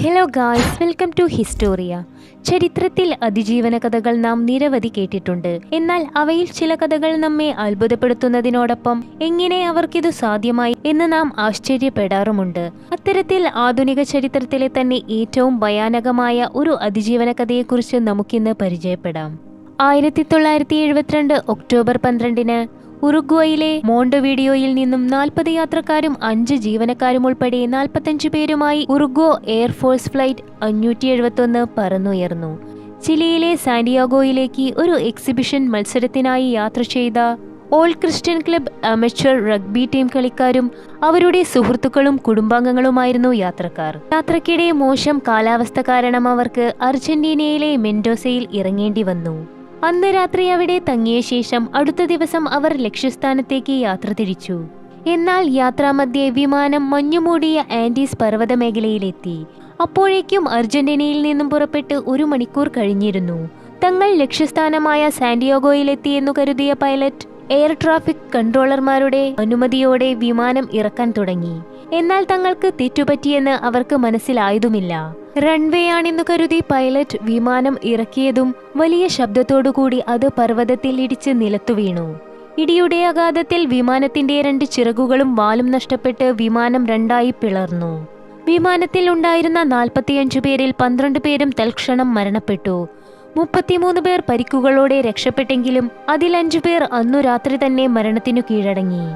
Hello guys welcome to Historia ചരിത്രത്തിൽ അതിജീവന കഥകൾ നാം നിരവധി കേട്ടിട്ടുണ്ട്. എന്നാൽ അവയിൽ ചില കഥകൾ നമ്മെ അത്ഭുതപ്പെടുത്തുന്നതിനോടൊപ്പം എങ്ങനെ അവർക്കിത് സാധ്യമായി എന്ന് നാം ആശ്ചര്യപ്പെടാറുമുണ്ട്. അത്തരത്തിൽ ആധുനിക ചരിത്രത്തിലെ തന്നെ ഏറ്റവും ഭയാനകമായ ഒരു അതിജീവന കഥയെക്കുറിച്ച് നമുക്കിന്ന് പരിചയപ്പെടാം. ആയിരത്തി തൊള്ളായിരത്തി എഴുപത്തിരണ്ട് ഒക്ടോബർ പന്ത്രണ്ടിന് ഉറുഗ്വയിലെ മോണ്ടോവീഡിയോയിൽ നിന്നും നാൽപ്പത് യാത്രക്കാരും അഞ്ച് ജീവനക്കാരും ഉൾപ്പെടെ നാൽപ്പത്തഞ്ച് പേരുമായി ഉറുഗ്വോ എയർഫോഴ്സ് ഫ്ലൈറ്റ് അഞ്ഞൂറ്റി എഴുപത്തൊന്ന് പറന്നുയർന്നു. ചിലിയിലെ സാന്റിയാഗോയിലേക്ക് ഒരു എക്സിബിഷൻ മത്സരത്തിനായി യാത്ര ചെയ്ത all Christian club amateur rugby team കളിക്കാരും അവരുടെ സുഹൃത്തുക്കളും കുടുംബാംഗങ്ങളുമായിരുന്നു യാത്രക്കാർ. യാത്രക്കിടെ മോശം കാലാവസ്ഥ കാരണം അവർക്ക് അർജന്റീനയിലെ മെൻഡോസയിൽ ഇറങ്ങേണ്ടി വന്നു. അന്ന് രാത്രി അവിടെ തങ്ങിയ ശേഷം അടുത്ത ദിവസം അവർ ലക്ഷ്യസ്ഥാനത്തേക്ക് യാത്ര തിരിച്ചു. എന്നാൽ യാത്രാമധ്യേ വിമാനം മഞ്ഞുമൂടിയ ആൻഡീസ് പർവത മേഖലയിലെത്തി അപ്പോഴേക്കും അർജന്റീനയിൽ നിന്നും പുറപ്പെട്ട് ഒരു മണിക്കൂർ കഴിഞ്ഞിരുന്നു. തങ്ങൾ ലക്ഷ്യസ്ഥാനമായ സാന്റിയാഗോയിലെത്തിയെന്നു കരുതിയ പൈലറ്റ് എയർ ട്രാഫിക് കൺട്രോളർമാരുടെ അനുമതിയോടെ വിമാനം ഇറക്കാൻ തുടങ്ങി. എന്നാൽ തങ്ങൾക്ക് തെറ്റുപറ്റിയെന്ന് അവർക്ക് മനസ്സിലായതുമില്ല. റൺവേ ആണെന്നു കരുതി പൈലറ്റ് വിമാനം ഇറക്കിയതും വലിയ ശബ്ദത്തോടുകൂടി അത് പർവതത്തിൽ ഇടിച്ച് നിലത്തു വീണു. ഇടിയുടെ ആഘാതത്തിൽ വിമാനത്തിന്റെ രണ്ട് ചിറകുകളും വാലും നഷ്ടപ്പെട്ട് വിമാനം രണ്ടായി പിളർന്നു. വിമാനത്തിൽ ഉണ്ടായിരുന്ന നാൽപ്പത്തിയഞ്ചു പേരിൽ പന്ത്രണ്ട് പേരും തൽക്ഷണം മരണപ്പെട്ടു. മുപ്പത്തിമൂന്ന് പേർ പരിക്കുകളോടെ രക്ഷപ്പെട്ടെങ്കിലും അതിൽ അഞ്ചു പേർ അന്നു രാത്രി തന്നെ മരണത്തിനു കീഴടങ്ങി.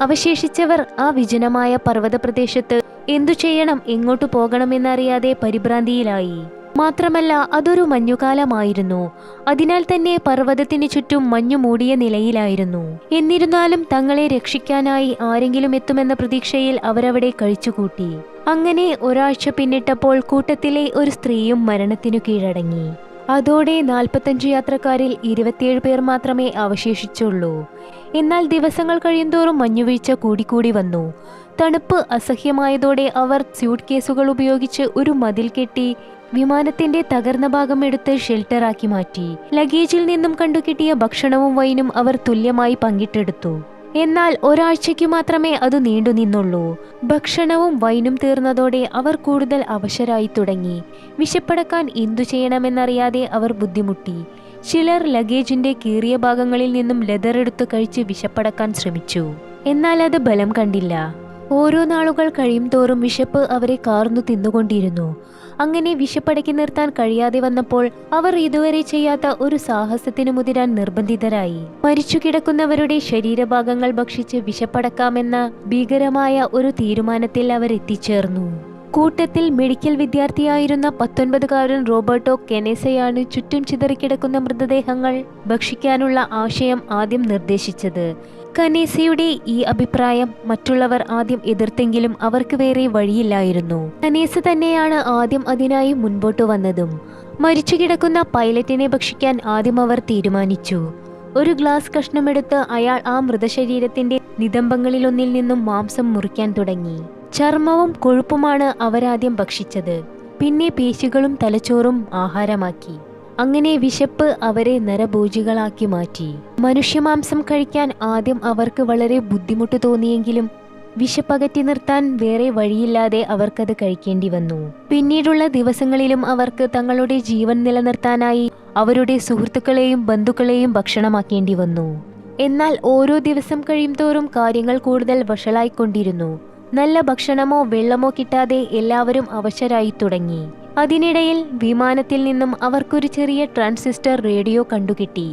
അവശേഷിച്ചവർ ആ വിജനമായ പർവത പ്രദേശത്ത് എന്തു ചെയ്യണം എങ്ങോട്ടു പോകണമെന്നറിയാതെ പരിഭ്രാന്തിയിലായി. മാത്രമല്ല അതൊരു മഞ്ഞുകാലമായിരുന്നു. അതിനാൽ തന്നെ പർവതത്തിന് ചുറ്റും മഞ്ഞു മൂടിയ നിലയിലായിരുന്നു. എന്നിരുന്നാലും തങ്ങളെ രക്ഷിക്കാനായി ആരെങ്കിലും എത്തുമെന്ന പ്രതീക്ഷയിൽ അവരവിടെ കഴിച്ചുകൂട്ടി. അങ്ങനെ ഒരാഴ്ച പിന്നിട്ടപ്പോൾ കൂട്ടത്തിലെ ഒരു സ്ത്രീയും മരണത്തിനു കീഴടങ്ങി. അതോടെ നാൽപ്പത്തഞ്ച് യാത്രക്കാരിൽ ഇരുപത്തിയേഴ് പേർ മാത്രമേ അവശേഷിച്ചുള്ളൂ. എന്നാൽ ദിവസങ്ങൾ കഴിയുന്തോറും മഞ്ഞുവീഴ്ച കൂടിക്കൂടി വന്നു. തണുപ്പ് അസഹ്യമായതോടെ അവർ സ്യൂട്ട് കേസുകൾ ഉപയോഗിച്ച് ഒരു മതിൽ കെട്ടി വിമാനത്തിന്റെ തകർന്ന ഭാഗം എടുത്ത് ഷെൽട്ടറാക്കി മാറ്റി. ലഗേജിൽ നിന്നും കണ്ടുകിട്ടിയ ഭക്ഷണവും വൈനും അവർ തുല്യമായി പങ്കിട്ടെടുത്തു. എന്നാൽ ഒരാഴ്ചയ്ക്ക് മാത്രമേ അത് നീണ്ടു നിന്നുള്ളൂ. ഭക്ഷണവും വൈനും തീർന്നതോടെ അവർ കൂടുതൽ അവശരായി തുടങ്ങി. വിശപ്പടക്കാൻ എന്തു ചെയ്യണമെന്നറിയാതെ അവർ ബുദ്ധിമുട്ടി. ചിലർ ലഗേജിന്റെ കീറിയ ഭാഗങ്ങളിൽ നിന്നും ലെതർ എടുത്തു കഴിച്ച് വിശപ്പടക്കാൻ ശ്രമിച്ചു. എന്നാൽ അത് ബലം കണ്ടില്ല. ഓരോ നാളുകൾ കഴിയും തോറും വിശപ്പ് അവരെ കാർന്നു തിന്നുകൊണ്ടിരുന്നു. അങ്ങനെ വിശപ്പടക്കി നിർത്താൻ കഴിയാതെ വന്നപ്പോൾ അവർ ഇതുവരെ ചെയ്യാത്ത ഒരു സാഹസത്തിനു മുതിരാൻ നിർബന്ധിതരായി. മരിച്ചു കിടക്കുന്നവരുടെ ശരീരഭാഗങ്ങൾ ഭക്ഷിച്ച് വിശപ്പടക്കാമെന്ന ഭീകരമായ ഒരു തീരുമാനത്തിൽ അവർ എത്തിച്ചേർന്നു. കൂട്ടത്തിൽ മെഡിക്കൽ വിദ്യാർത്ഥിയായിരുന്ന പത്തൊൻപതുകാരൻ റോബർട്ടോ കെനേസയാണ് ചുറ്റും ചിതറിക്കിടക്കുന്ന മൃതദേഹങ്ങൾ ഭക്ഷിക്കാനുള്ള ആശയം ആദ്യം നിർദ്ദേശിച്ചത്. കനേസയുടെ ഈ അഭിപ്രായം മറ്റുള്ളവർ ആദ്യം എതിർത്തെങ്കിലും അവർക്ക് വേറെ വഴിയില്ലായിരുന്നു. കനേസ തന്നെയാണ് ആദ്യം അതിനായി മുൻപോട്ട് വന്നതും. മരിച്ചു കിടക്കുന്ന പൈലറ്റിനെ ഭക്ഷിക്കാൻ ആദ്യം അവർ തീരുമാനിച്ചു. ഒരു ഗ്ലാസ് കഷ്ണമെടുത്ത് അയാൾ ആ മൃതശരീരത്തിന്റെ നിതംബങ്ങളിലൊന്നിൽ നിന്നും മാംസം മുറിക്കാൻ തുടങ്ങി. ചർമ്മവും കൊഴുപ്പുമാണ് അവരാദ്യം ഭക്ഷിച്ചത്. പിന്നെ പേശികളും തലച്ചോറും ആഹാരമാക്കി. അങ്ങനെ വിശപ്പ് അവരെ നരഭോജികളാക്കി മാറ്റി. മനുഷ്യമാംസം കഴിക്കാൻ ആദ്യം അവർക്ക് വളരെ ബുദ്ധിമുട്ട് തോന്നിയെങ്കിലും വിശപ്പകറ്റി നിർത്താൻ വേറെ വഴിയില്ലാതെ അവർക്കത് കഴിക്കേണ്ടി വന്നു. പിന്നീടുള്ള ദിവസങ്ങളിലും അവർക്ക് തങ്ങളുടെ ജീവൻ നിലനിർത്താനായി അവരുടെ സുഹൃത്തുക്കളെയും ബന്ധുക്കളെയും ഭക്ഷണമാക്കേണ്ടി വന്നു. എന്നാൽ ഓരോ ദിവസം കഴിയും തോറും കാര്യങ്ങൾ കൂടുതൽ വഷളായിക്കൊണ്ടിരുന്നു. നല്ല ഭക്ഷണമോ വെള്ളമോ കിട്ടാതെ എല്ലാവരും അവശരായി തുടങ്ങി. അതിനിടയിൽ വിമാനത്തിൽ നിന്നും അവർക്കൊരു ചെറിയ ട്രാൻസിസ്റ്റർ റേഡിയോ കണ്ടുകിട്ടി.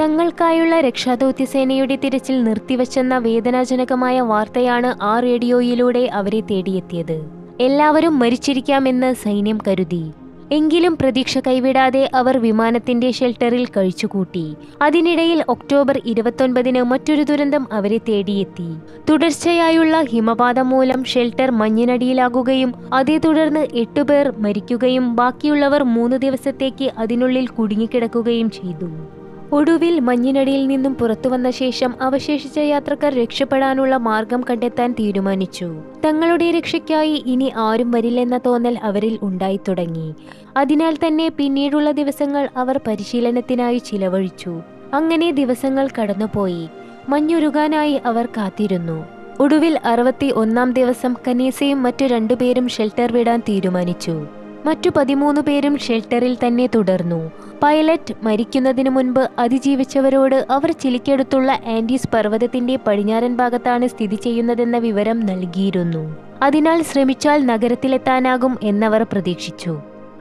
തങ്ങൾക്കായുള്ള രക്ഷാദൗത്യസേനയുടെ തിരച്ചിൽ നിർത്തിവച്ചെന്ന വേദനാജനകമായ വാർത്തയാണ് ആ റേഡിയോയിലൂടെ അവരെ തേടിയെത്തിയത്. എല്ലാവരും മരിച്ചിരിക്കാമെന്ന് സൈന്യം കരുതി. എങ്കിലും പ്രതീക്ഷ കൈവിടാതെ അവർ വിമാനത്തിന്റെ ഷെൽട്ടറിൽ കഴിച്ചുകൂട്ടി. അതിനിടയിൽ ഒക്ടോബർ ഇരുപത്തൊൻപതിന് മറ്റൊരു ദുരന്തം അവരെ തേടിയെത്തി. തുടർച്ചയായുള്ള ഹിമപാതം മൂലം ഷെൽട്ടർ മഞ്ഞിനടിയിലാകുകയും അതേ തുടർന്ന് എട്ടുപേർ മരിക്കുകയും ബാക്കിയുള്ളവർ മൂന്ന് ദിവസത്തേക്ക് അതിനുള്ളിൽ കുടുങ്ങിക്കിടക്കുകയും ചെയ്തു. ഒടുവിൽ മഞ്ഞിനടിയിൽ നിന്നും പുറത്തുവന്ന ശേഷം അവശേഷിച്ച യാത്രക്കാർ രക്ഷപ്പെടാനുള്ള മാർഗം കണ്ടെത്താൻ തീരുമാനിച്ചു. തങ്ങളുടെ രക്ഷയ്ക്കായി ഇനി ആരും വരില്ലെന്ന തോന്നൽ അവരിൽ ഉണ്ടായി തുടങ്ങി. അതിനാൽ തന്നെ പിന്നീടുള്ള ദിവസങ്ങൾ അവർ പരിശീലനത്തിനായി ചിലവഴിച്ചു. അങ്ങനെ ദിവസങ്ങൾ കടന്നുപോയി. മഞ്ഞുരുകാനായി അവർ കാത്തിരുന്നു. ഒടുവിൽ അറുപത്തി ഒന്നാം ദിവസം കനീസയും മറ്റു രണ്ടുപേരും ഷെൽട്ടർ വിടാൻ തീരുമാനിച്ചു. മറ്റു പതിമൂന്ന് പേരും ഷെൽട്ടറിൽ തന്നെ തുടർന്നു. പൈലറ്റ് മരിക്കുന്നതിനു മുൻപ് അതിജീവിച്ചവരോട് അവർ ചിലിക്കടുത്തുള്ള ആൻഡീസ് പർവതത്തിന്റെ പടിഞ്ഞാറൻ ഭാഗത്താണ് സ്ഥിതി ചെയ്യുന്നതെന്ന വിവരം നൽകിയിരുന്നു. അതിനാൽ ശ്രമിച്ചാൽ നഗരത്തിലെത്താനാകും എന്നവർ പ്രതീക്ഷിച്ചു.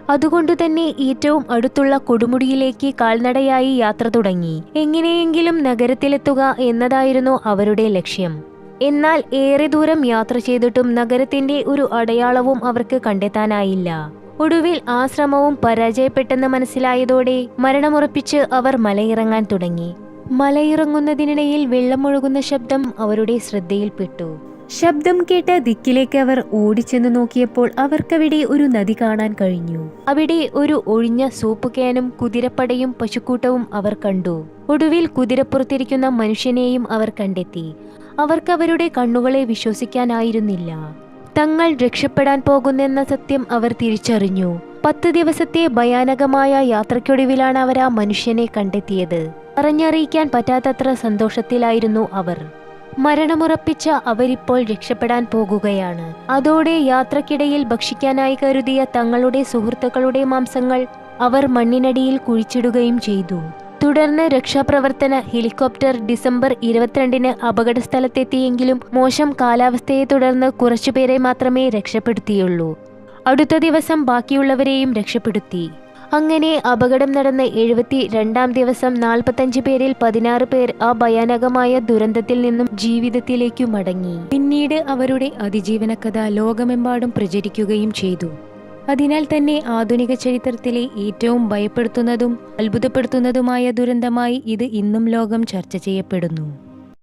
അതുകൊണ്ടുതന്നെ ഏറ്റവും അടുത്തുള്ള കൊടുമുടിയിലേക്ക് കാൽനടയായി യാത്ര തുടങ്ങി. എങ്ങനെയെങ്കിലും നഗരത്തിലെത്തുക എന്നതായിരുന്നു അവരുടെ ലക്ഷ്യം. എന്നാൽ ഏറെ ദൂരം യാത്ര ചെയ്തിട്ടും നഗരത്തിന്റെ ഒരു അടയാളവും അവർക്ക് കണ്ടെത്താനായില്ല. ഒടുവിൽ ആശ്രമവും ശ്രമവും പരാജയപ്പെട്ടെന്ന് മനസ്സിലായതോടെ മരണമുറപ്പിച്ച് അവർ മലയിറങ്ങാൻ തുടങ്ങി. മലയിറങ്ങുന്നതിനിടയിൽ വെള്ളമൊഴുകുന്ന ശബ്ദം അവരുടെ ശ്രദ്ധയിൽപ്പെട്ടു. ശബ്ദം കേട്ട ദിക്കിലേക്ക് അവർ ഓടിച്ചെന്ന് നോക്കിയപ്പോൾ അവർക്കവിടെ ഒരു നദി കാണാൻ കഴിഞ്ഞു. അവിടെ ഒരു ഒഴിഞ്ഞ സൂപ്പ് ക്യാനും കുതിരപ്പടയും പശുക്കൂട്ടവും അവർ കണ്ടു. ഒടുവിൽ കുതിരപ്പുറത്തിരിക്കുന്ന മനുഷ്യനെയും അവർ കണ്ടെത്തി. അവർക്കവരുടെ കണ്ണുകളെ വിശ്വസിക്കാനായിരുന്നില്ല. തങ്ങൾ രക്ഷപ്പെടാൻ പോകുന്നെന്ന സത്യം അവർ തിരിച്ചറിഞ്ഞു. പത്ത് ദിവസത്തെ ഭയാനകമായ യാത്രയ്ക്കൊടുവിലാണ് അവർ ആ മനുഷ്യനെ കണ്ടെത്തിയത്. പറഞ്ഞറിയിക്കാൻ പറ്റാത്തത്ര സന്തോഷത്തിലായിരുന്നു അവർ. മരണമുറപ്പിച്ച അവരിപ്പോൾ രക്ഷപ്പെടാൻ പോകുകയാണ്. അതോടെ യാത്രക്കിടയിൽ ഭക്ഷിക്കാനായി കരുതിയ തങ്ങളുടെ സുഹൃത്തുക്കളുടെ മാംസങ്ങൾ അവർ മണ്ണിനടിയിൽ കുഴിച്ചിടുകയും ചെയ്തു. തുടർന്ന് രക്ഷാപ്രവർത്തന ഹെലികോപ്റ്റർ ഡിസംബർ ഇരുപത്തിരണ്ടിന് അപകടസ്ഥലത്തെത്തിയെങ്കിലും മോശം കാലാവസ്ഥയെ തുടർന്ന് കുറച്ചുപേരെ മാത്രമേ രക്ഷപ്പെടുത്തിയുള്ളൂ. അടുത്ത ദിവസം ബാക്കിയുള്ളവരെയും രക്ഷപ്പെടുത്തി. അങ്ങനെ അപകടം നടന്ന എഴുപത്തി രണ്ടാം ദിവസം നാൽപ്പത്തഞ്ച് പേരിൽ പതിനാറ് പേർ ആ ഭയാനകമായ ദുരന്തത്തിൽ നിന്നും ജീവിതത്തിലേക്കു മടങ്ങി. പിന്നീട് അവരുടെ അതിജീവന കഥ ലോകമെമ്പാടും പ്രചരിക്കുകയും ചെയ്തു. അതിനാൽ തന്നെ ആധുനിക ചരിത്രത്തിലെ ഏറ്റവും ഭയപ്പെടുത്തുന്നതും അത്ഭുതപ്പെടുത്തുന്നതുമായ ദുരന്തമായി ഇത് ഇന്നും ലോകം ചർച്ച ചെയ്യപ്പെടുന്നു.